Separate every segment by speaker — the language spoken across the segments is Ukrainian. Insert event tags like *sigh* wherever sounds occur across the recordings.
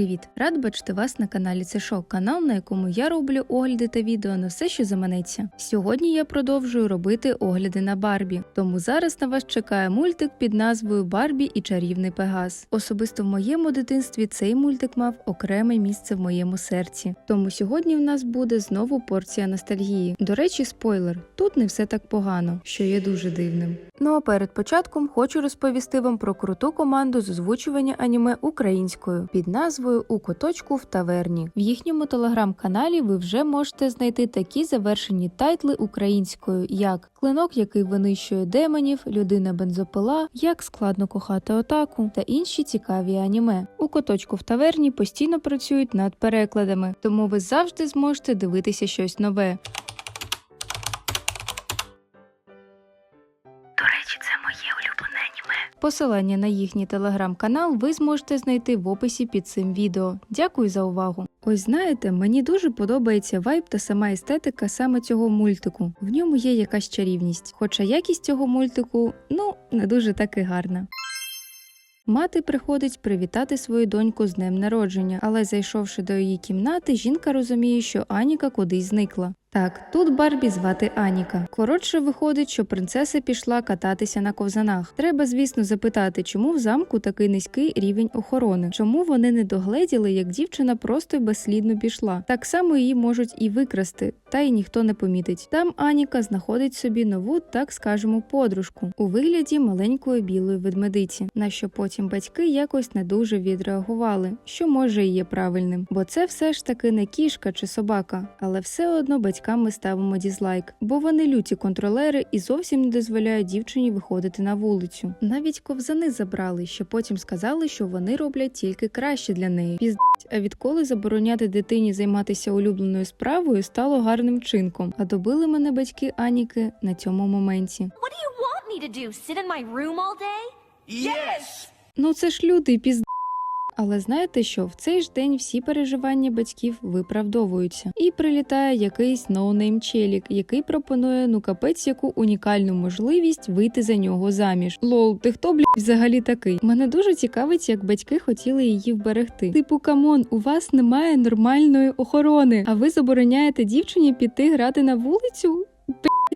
Speaker 1: Привіт! Рад бачити вас на каналі Це Шо, канал, на якому я роблю огляди та відео на все, що заманеться. Сьогодні я продовжую робити огляди на Барбі, тому зараз на вас чекає мультик під назвою Барбі і чарівний Пегас. Особисто в моєму дитинстві цей мультик мав окреме місце в моєму серці. Тому сьогодні в нас буде знову порція ностальгії. До речі, спойлер: тут не все так погано, що є дуже дивним. Ну а перед початком хочу розповісти вам про круту команду з озвучування аніме українською під назвою У куточку в таверні. В їхньому телеграм-каналі ви вже можете знайти такі завершені тайтли українською, як Клинок, який винищує демонів, людина бензопила, як складно кохати отаку та інші цікаві аніме. У куточку в таверні постійно працюють над перекладами, тому ви завжди зможете дивитися щось нове. Посилання на їхній телеграм-канал ви зможете знайти в описі під цим відео. Дякую за увагу. Ось знаєте, мені дуже подобається вайб та сама естетика саме цього мультику. В ньому є якась чарівність, хоча якість цього мультику ну не дуже таки гарна. Мати приходить привітати свою доньку з днем народження, але зайшовши до її кімнати, жінка розуміє, що Аніка кудись зникла. Так, тут Барбі звати Аніка. Коротше, виходить, що принцеса пішла кататися на ковзанах. Треба, звісно, запитати, чому в замку такий низький рівень охорони, чому вони не догледіли, як дівчина просто й безслідно пішла. Так само її можуть і викрасти, та й ніхто не помітить. Там Аніка знаходить собі нову, так скажемо, подружку у вигляді маленької білої ведмедиці, на що потім батьки якось не дуже відреагували, що може і є правильним, бо це все ж таки не кішка чи собака, але все одно батькам ми ставимо дізлайк, бо вони люті контролери і зовсім не дозволяють дівчині виходити на вулицю. Навіть ковзани забрали, що потім сказали, що вони роблять тільки краще для неї. Піздець, а відколи забороняти дитині займатися улюбленою справою стало гарним вчинком. А добили мене батьки Аніки на цьому моменті.
Speaker 2: Yes!
Speaker 1: Ну це ж лютий пізд. Але знаєте що, в цей ж день всі переживання батьків виправдовуються, і прилітає якийсь ноунейм челік, який пропонує ну капець яку унікальну можливість вийти за нього заміж. Лол, ти хто блядь, взагалі такий? Мене дуже цікавить, як батьки хотіли її вберегти. Типу, камон, у вас немає нормальної охорони, а ви забороняєте дівчині піти грати на вулицю?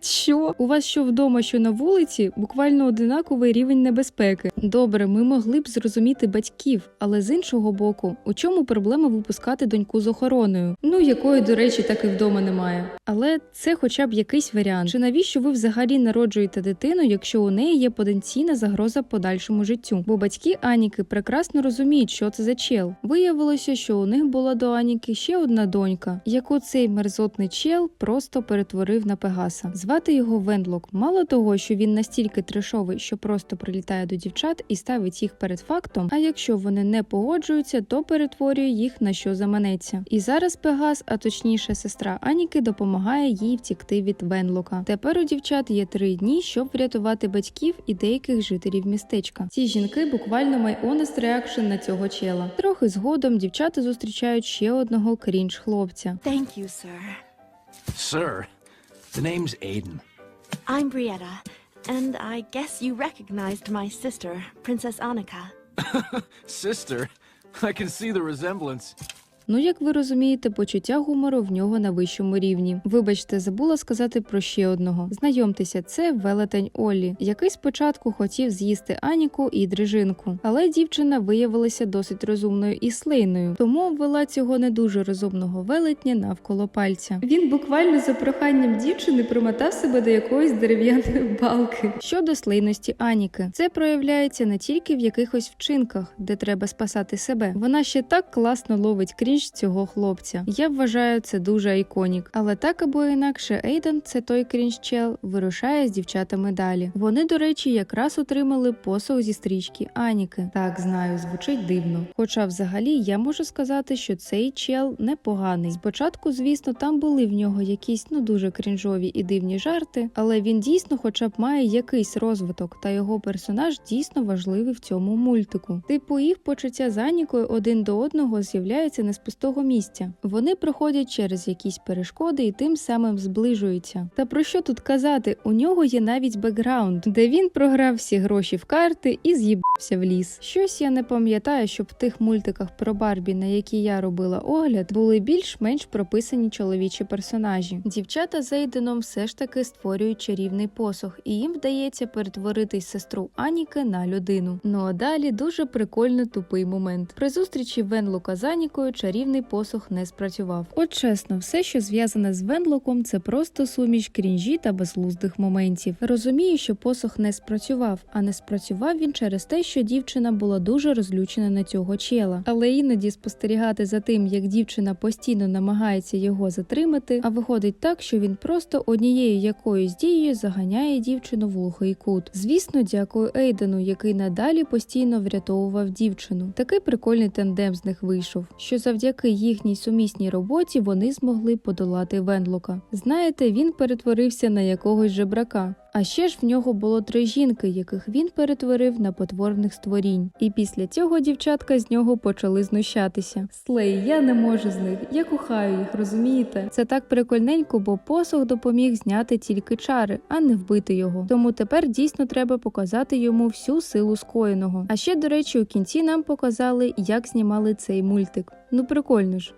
Speaker 1: Що у вас що вдома, що на вулиці, буквально одинаковий рівень небезпеки. Добре, ми могли б зрозуміти батьків, але з іншого боку, у чому проблема випускати доньку з охороною? Ну якої, до речі, так і вдома немає. Але це хоча б якийсь варіант. Чи навіщо ви взагалі народжуєте дитину, якщо у неї є потенційна загроза подальшому життю? Бо батьки Аніки прекрасно розуміють, що це за чел. Виявилося, що у них була до Аніки ще одна донька, яку цей мерзотний чел просто перетворив на Пегаса. Звати його Вендлок. Мало того, що він настільки трешовий, що просто прилітає до дівчат і ставить їх перед фактом. А якщо вони не погоджуються, то перетворює їх на що заманеться. І зараз Пегас, а точніше сестра Аніки, допомагає їй втікти від Венлока. Тепер у дівчат є три дні, щоб врятувати батьків і деяких жителів містечка. Ці жінки буквально honest reaction на цього чела. Трохи згодом дівчата зустрічають ще одного крінж хлопця.
Speaker 3: Thank you, sir.
Speaker 2: Sir, the name's Aiden.
Speaker 3: I'm Brietta, and I guess you recognized my sister, Princess Annika. *laughs*
Speaker 2: Sister, I can see the resemblance.
Speaker 1: Ну, як ви розумієте, почуття гумору в нього на вищому рівні. Вибачте, забула сказати про ще одного. Знайомтеся, це велетень Оллі, який спочатку хотів з'їсти Аніку і дрижинку, але дівчина виявилася досить розумною і слейною, тому обвела цього не дуже розумного велетня навколо пальця. Він буквально за проханням дівчини примотав себе до якоїсь дерев'яної балки. Щодо слейності Аніки, це проявляється не тільки в якихось вчинках, де треба спасати себе. Вона ще так класно ловить крінж цього хлопця. Я вважаю це дуже іконік. Але так або інакше, Ейден, це той крінж чел, вирушає з дівчатами далі. Вони, до речі, якраз отримали посох зі стрічки Аніки. Так знаю, звучить дивно. Хоча, взагалі, я можу сказати, що цей чел непоганий. Спочатку, звісно, там були в нього якісь ну дуже крінжові і дивні жарти, але він дійсно, хоча б має якийсь розвиток, та його персонаж дійсно важливий в цьому мультику. Типу, їх почуття з Анікою один до одного з'являються несподівано пустого місця. Вони проходять через якісь перешкоди і тим самим зближуються. Та про що тут казати? У нього є навіть бекграунд, де він програв всі гроші в карти і з'їбався в ліс. Щось я не пам'ятаю, щоб в тих мультиках про Барбі, на які я робила огляд, були більш-менш прописані чоловічі персонажі. Дівчата з Ейденом все ж таки створюють чарівний посох, і їм вдається перетворити сестру Аніки на людину. Ну а далі дуже прикольно тупий момент. При зустрічі Венлока з Анікою чарівний посох не спрацював. От чесно, все, що зв'язане з Венлоком, це просто суміш крінжі та безглуздих моментів. Розумію, що посох не спрацював, а не спрацював він через те, що дівчина була дуже розлючена на цього чела. Але іноді спостерігати за тим, як дівчина постійно намагається його затримати, а виходить так, що він просто однією якоюсь дією заганяє дівчину в глухий кут. Звісно, дякую Ейдену, який надалі постійно врятовував дівчину. Такий прикольний тандем з них вийшов, що завдяки їхній сумісній роботі вони змогли подолати Венлока. Знаєте, він перетворився на якогось жебрака. А ще ж в нього було три жінки, яких він перетворив на потворних створінь. І після цього дівчатка з нього почали знущатися. Слей, я не можу з них, я кохаю їх, розумієте? Це так прикольненько, бо посох допоміг зняти тільки чари, а не вбити його. Тому тепер дійсно треба показати йому всю силу скоєного. А ще, до речі, у кінці нам показали, як знімали цей мультик. Ну прикольно ж.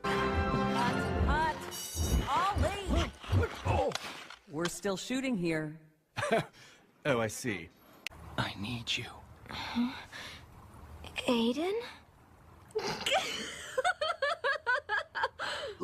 Speaker 4: We're still shooting here. *laughs*
Speaker 2: Oh, I see. I need you.
Speaker 5: Aiden?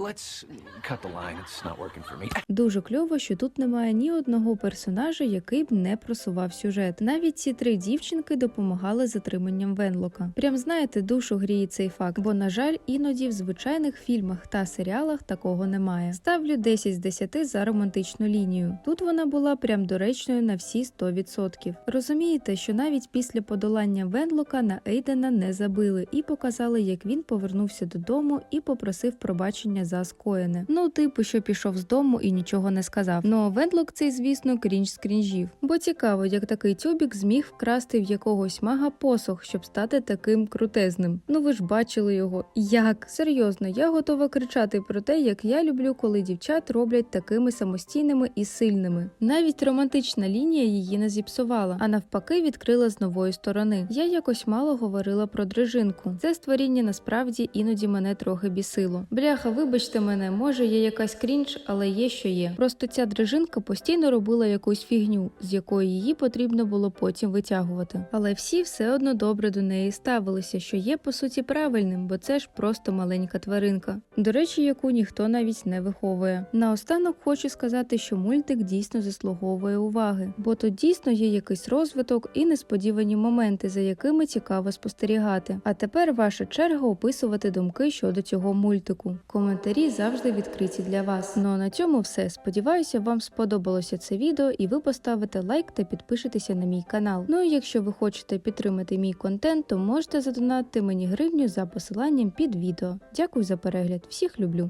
Speaker 2: Let's cut the line. It's not working for me.
Speaker 1: Дуже кльово, що тут немає ні одного персонажа, який б не просував сюжет. Навіть ці три дівчинки допомагали затриманням Венлока. Прям знаєте, душу гріє цей факт, бо на жаль, іноді в звичайних фільмах та серіалах такого немає. Ставлю 10 з 10 за романтичну лінію. Тут вона була прям доречною на всі 100%. Розумієте, що навіть після подолання Венлока на Ейдена не забили і показали, як він повернувся додому і попросив пробачення за скоєне. Ну, типу, що пішов з дому і нічого не сказав. Ну а Венлок цей, звісно, крінж з крінжів. Бо цікаво, як такий тюбік зміг вкрасти в якогось мага посох, щоб стати таким крутезним. Ну ви ж бачили його. Як? Серйозно, я готова кричати про те, як я люблю, коли дівчат роблять такими самостійними і сильними. Навіть романтична лінія її не зіпсувала, а навпаки, відкрила з нової сторони. Я якось мало говорила про дрижинку. Це створіння насправді іноді мене трохи бісило. Бляха, вибачте мене, може є якась крінж, але є що є. Просто ця дрижинка постійно робила якусь фігню, з якої її потрібно було потім витягувати. Але всі все одно добре до неї ставилися, що є по суті правильним, бо це ж просто маленька тваринка. До речі, яку ніхто навіть не виховує. Наостанок хочу сказати, що мультик дійсно заслуговує уваги, бо тут дійсно є якийсь розвиток і несподівані моменти, за якими цікаво спостерігати. А тепер ваша черга описувати думки щодо цього мультику. Коментарі завжди відкриті для вас. Ну а на цьому все. Сподіваюся, вам сподобалося це відео, і ви поставите лайк та підпишетеся на мій канал. Ну і якщо ви хочете підтримати мій контент, то можете задонатити мені гривню за посиланням під відео. Дякую за перегляд. Всіх люблю.